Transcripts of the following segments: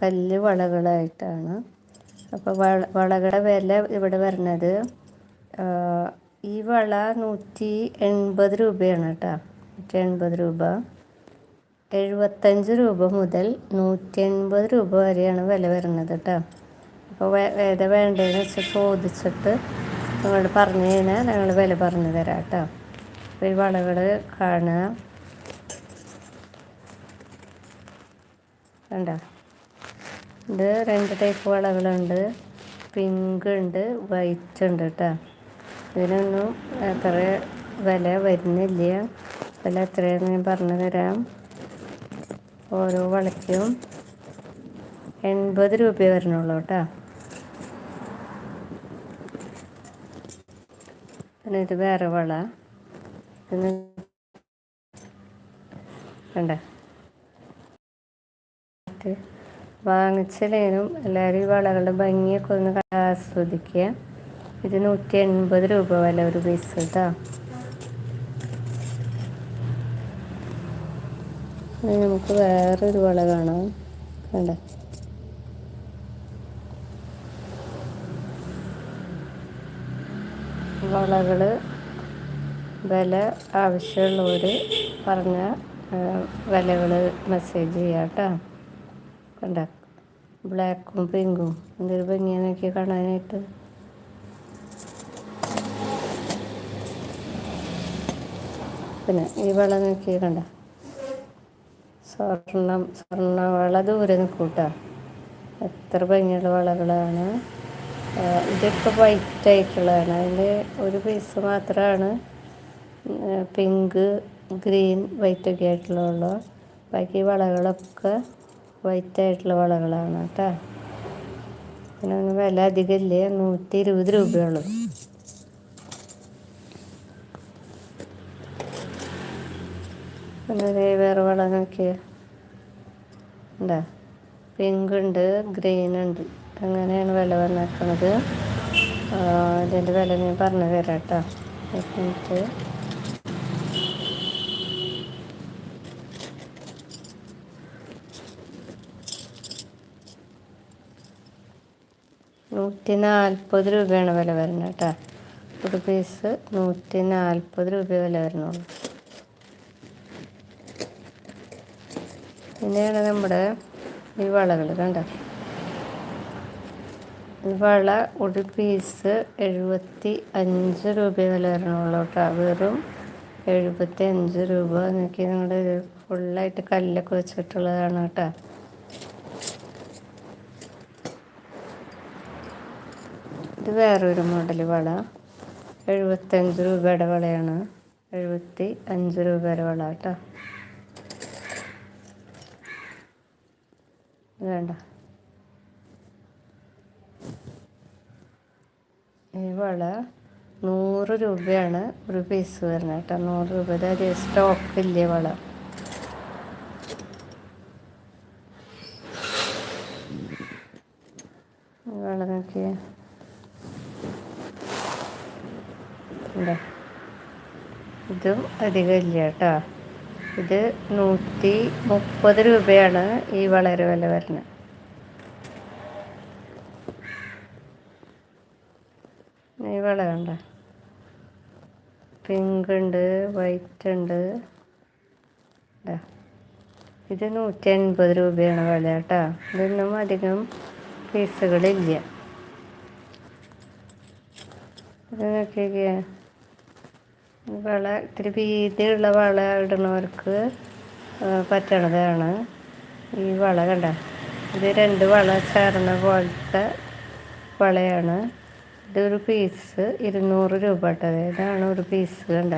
കല്ല് വളകളായിട്ടാണ്. അപ്പോൾ വള വളകളുടെ വില ഇവിടെ വരുന്നത് ഈ വള നൂറ്റി എൺപത് രൂപയാണ് കേട്ടോ. നൂറ്റി എൺപത് രൂപ. എഴുപത്തഞ്ച് രൂപ മുതൽ നൂറ്റി എൺപത് രൂപ വരെയാണ് വില വരുന്നത് കേട്ടോ. അപ്പോൾ ഏതാ വേണ്ടതെന്ന് വെച്ചാൽ ചോദിച്ചിട്ട് നിങ്ങൾ പറഞ്ഞു കഴിഞ്ഞാൽ ഞങ്ങൾ വില പറഞ്ഞു തരാം കേട്ടോ. അപ്പോൾ ഈ വളകൾ കാണുക. കണ്ടോ? ഇത് രണ്ട് ടൈപ്പ് വളകളുണ്ട്. പിങ്ക് ഉണ്ട് വൈറ്റ് ഉണ്ട് കേട്ടോ ഇതിനൊന്നും അത്ര വില വരുന്നില്ല. വില എത്രയാണെന്ന് ഞാൻ പറഞ്ഞു തരാം. ഓരോ വളയ്ക്കും എൺപത് രൂപ വരണുള്ളൂ കേട്ടോ പിന്നെ ഇത് വേറെ വള. ഇത് കണ്ട വാങ്ങിച്ചില്ലേനും എല്ലാവരും ഈ വളകളുടെ ഭംഗിയൊക്കെ ഒന്ന് ആസ്വദിക്കുക. ഇത് നൂറ്റി എൺപത് രൂപ വില ഒരു പീസ് കേട്ടോ നമുക്ക് വേറൊരു വള കാണാം. കണ്ട? വളകൾ വില ആവശ്യമുള്ളവർ പറഞ്ഞ വിലകൾ മെസ്സേജ് ചെയ്യാം കേട്ടോ കണ്ട? ബ്ലാക്കും പിങ്കും. എന്തൊരു ഭംഗിയാന്നൊക്കെ കാണാനായിട്ട്. പിന്നെ ഈ വള നോക്കി കണ്ട. സ്വർണം സ്വർണ വള ദൂരെ നിൽക്കൂട്ട എത്ര ഭംഗിയുള്ള വളകളാണ്. ഇതൊക്കെ വൈറ്റ് ആയിട്ടുള്ളതാണ്. അതിൽ ഒരു പീസ് മാത്രമാണ് പിങ്ക് ഗ്രീൻ വൈറ്റ് ഒക്കെ ആയിട്ടുള്ള ബാക്കി വളകളൊക്കെ വൈറ്റ് ആയിട്ടുള്ള വളകളാണ് കേട്ടോ. പിന്നെ വില അധികമില്ല? നൂറ്റി ഇരുപത് രൂപയുള്ളൂ വേറെ വളം നോക്കിയ. ഉണ്ടാ പിങ്ക് ഉണ്ട് ഗ്രീൻ ഉണ്ട്. അങ്ങനെയാണ് വില വന്നേക്കുന്നത് ഇതിന്റെ വില ഞാൻ പറഞ്ഞു തരാം കേട്ടോ. നൂറ്റി നാൽപ്പത് രൂപയാണ് വില വരുന്നത് കേട്ടോ. ഒരു പീസ് നൂറ്റി നാൽപ്പത് രൂപ വില വരുന്നുള്ളൂ. പിന്നെയാണ് നമ്മുടെ ഈ വളകൾ കണ്ട? ഈ വള ഒരു പീസ് എഴുപത്തി അഞ്ച് രൂപ വില വരണുള്ളൂ കേട്ടോ. വെറും എഴുപത്തി അഞ്ച് രൂപ നോക്കി നിങ്ങളുടെ ഫുള്ളായിട്ട് കല്ലൊക്കെ വെച്ചിട്ടുള്ളതാണ് കേട്ടോ. ഇത് വേറൊരു മോഡൽ വള. എഴുപത്തഞ്ച് രൂപയുടെ വളയാണ്. എഴുപത്തി അഞ്ച് രൂപയുടെ വള കേട്ടോ. വേണ്ട ഈ വള നൂറ് രൂപയാണ് ഒരു പീസ് വരുന്നത് കേട്ടോ. നൂറ് രൂപ അതായത് സ്റ്റോക്ക് ഇല്ലേ വള. വള നോക്കിയേ. ഇതും. അധികമില്ല ഇല്ല കേട്ടോ. ഇത് നൂറ്റി മുപ്പത് രൂപയാണ് ഈ വളരെ വില വരുന്നത്. ഈ വള കണ്ട? പിങ്ക് ഉണ്ട് വൈറ്റ് ഉണ്ട്. ഇത് നൂറ്റി എൺപത് രൂപയാണ് വില കേട്ടോ. ഇതൊന്നും അധികം പീസുകളില്ല. ഇത് നോക്കിയൊക്കെ. വള ഇത്തിരി വീതിയുള്ള വള ഇടുന്നവർക്ക് പറ്റണതാണ്. ഈ വള കണ്ട ഇത് രണ്ട് വള ചേർന്ന പോലത്തെ വളയാണ്. ഇതൊരു പീസ് ഇരുന്നൂറ് രൂപ കേട്ടോ. ഇതാണ് ഒരു പീസ് കണ്ട.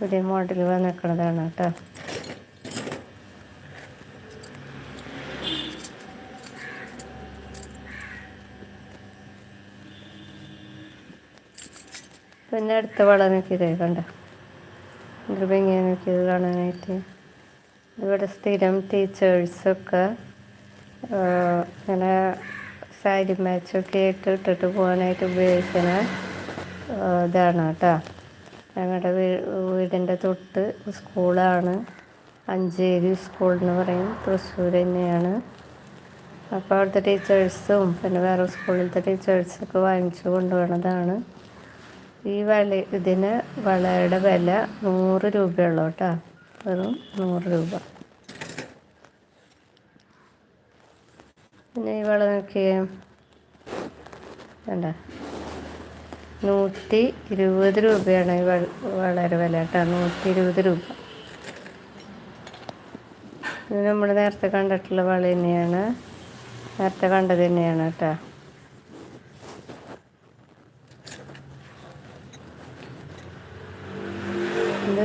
പുതിയ മോഡൽ വന്നിക്കണതാണ് കേട്ടോ. പിന്നെ അടുത്ത വളം നോക്കിയത് കണ്ട? എന്തൊരു ഭംഗിയാണ് നോക്കിയത് കാണാനായിട്ട്. ഇവിടെ സ്ഥിരം ടീച്ചേഴ്സൊക്കെ ഇങ്ങനെ സാരി മാച്ചൊക്കെ ആയിട്ട് ഇട്ടിട്ട് പോകാനായിട്ട് ഉപയോഗിക്കുന്ന ഇതാണ് കേട്ടോ. ഞങ്ങളുടെ വീടിന്റെ തൊട്ട് സ്കൂളാണ്. അഞ്ചേരി സ്കൂൾ എന്ന് പറയും. തൃശ്ശൂർ തന്നെയാണ്. അപ്പോൾ അവിടുത്തെ ടീച്ചേഴ്സും പിന്നെ വേറെ സ്കൂളിലത്തെ ടീച്ചേഴ്സൊക്കെ വാങ്ങിച്ചു കൊണ്ടുപോകണതാണ് ഈ വള ഇതിന് വളയുടെ വില നൂറ് രൂപയുള്ളൂ കേട്ടോ. വെറും നൂറ് രൂപ. പിന്നെ ഈ വള നോക്കിയേ. വേണ്ട നൂറ്റി ഇരുപത് രൂപയാണ് ഈ വളരെ വില കേട്ടോ. നൂറ്റി ഇരുപത് രൂപ. ഇത് നമ്മൾ നേരത്തെ കണ്ടിട്ടുള്ള വള തന്നെയാണ്. നേരത്തെ കണ്ടത് തന്നെയാണ് കേട്ടോ.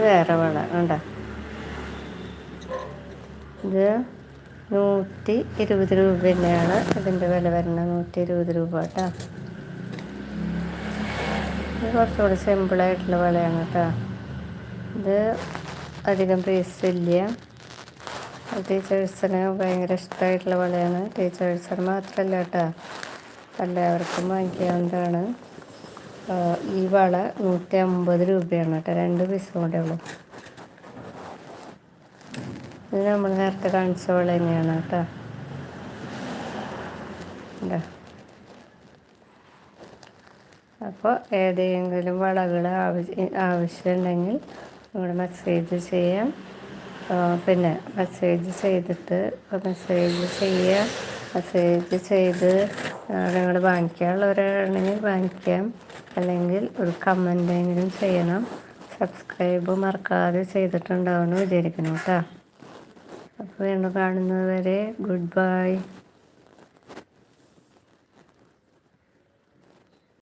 വേറെ വള വേണ്ട ഇത് നൂറ്റി ഇരുപത് രൂപ തന്നെയാണ് ഇതിന്റെ വില വരുന്നത്. നൂറ്റി ഇരുപത് രൂപ കേട്ടോ. ഇത് കുറച്ചുകൂടി സിമ്പിളായിട്ടുള്ള വളയാണ് കേട്ടോ. ഇത് അധികം പൈസ ഇല്ല. ടീച്ചേഴ്സിന് ഭയങ്കര ഇഷ്ടമായിട്ടുള്ള വളയാണ്. ടീച്ചേഴ്സിന് മാത്രമല്ല കേട്ടോ. എല്ലാവർക്കും വാങ്ങിക്കാവുന്നതാണ്. ഈ വള നൂറ്റി അമ്പത് രൂപയാണ് കേട്ടോ. രണ്ട് പീസ് കൂടെ ഉള്ളൂ. ഇത് നമ്മൾ നേരത്തെ കാണിച്ച വള തന്നെയാണ് കേട്ടോ. അപ്പോൾ ഏതെങ്കിലും വളകൾ ആവശ്യം ആവശ്യമുണ്ടെങ്കിൽ നിങ്ങൾ മെസ്സേജ് ചെയ്യാം. പിന്നെ മെസ്സേജ് ചെയ്തിട്ട് മെസ്സേജ് ചെയ്യുക മെസ്സേജ് ചെയ്ത് നിങ്ങൾ വാങ്ങിക്കാനുള്ളവരാണെങ്കിൽ വാങ്ങിക്കാം. അല്ലെങ്കിൽ ഒരു കമന്റെങ്കിലും ചെയ്യണം. സബ്സ്ക്രൈബ് മറക്കാതെ ചെയ്തിട്ടുണ്ടാവുമെന്ന് വിചാരിക്കുന്നു കേട്ടോ അപ്പോൾ വീണ്ടും കാണുന്നത് വരെ ഗുഡ് ബൈ